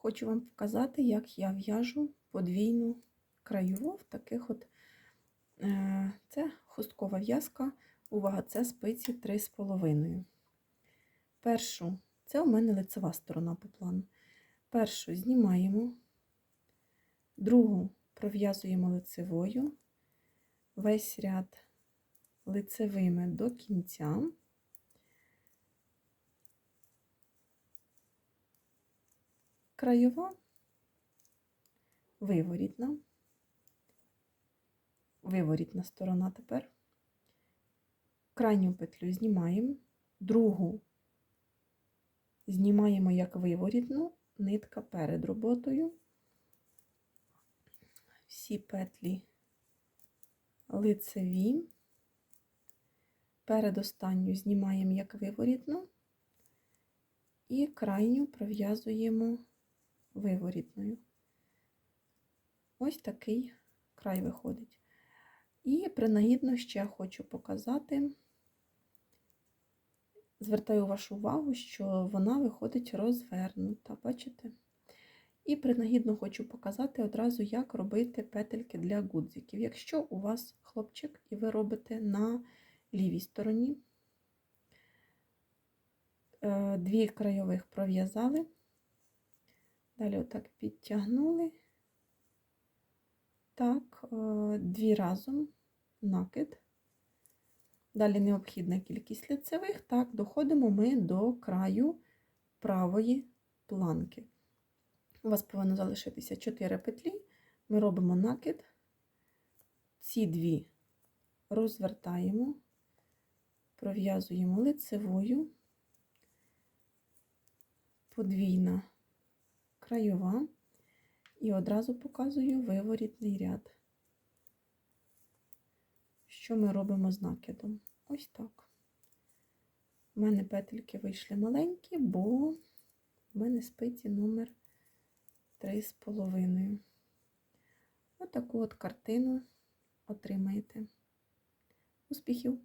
Хочу вам показати, як я в'яжу подвійну краєву в таких от. е, Це хусткова в'язка. Увага, це спиці 3,5. Першу, це у мене лицева сторона по плану. Першу знімаємо, другу пров'язуємо лицевою, весь ряд лицевими до кінця. Краєва, виворітна, виворітна сторона тепер. Крайню петлю знімаємо, другу знімаємо як виворітну, нитка перед роботою. Всі петлі лицеві. Передостанню знімаємо як виворітну і крайню пров'язуємо виворітною. Ось такий край виходить. І принагідно ще хочу показати, звертаю вашу увагу, що вона виходить розвернута, бачите? І принагідно хочу показати одразу, як робити петельки для гудзиків. Якщо у вас хлопчик і ви робите на лівій стороні, е, дві крайових пров'язали, далі отак підтягнули, так, е, дві разом накид. Далі необхідна кількість лицевих, так, доходимо ми до краю правої планки. У вас повинно залишитися 4 петлі. Ми робимо накид, ці дві розвертаємо, пров'язуємо лицевою, подвійна краєва і одразу показую виворітний ряд. Що ми робимо з накидом? Ось так. У мене петельки вийшли маленькі, бо в мене спиці номер 3,5. Отаку от картину отримаєте. Успіхів!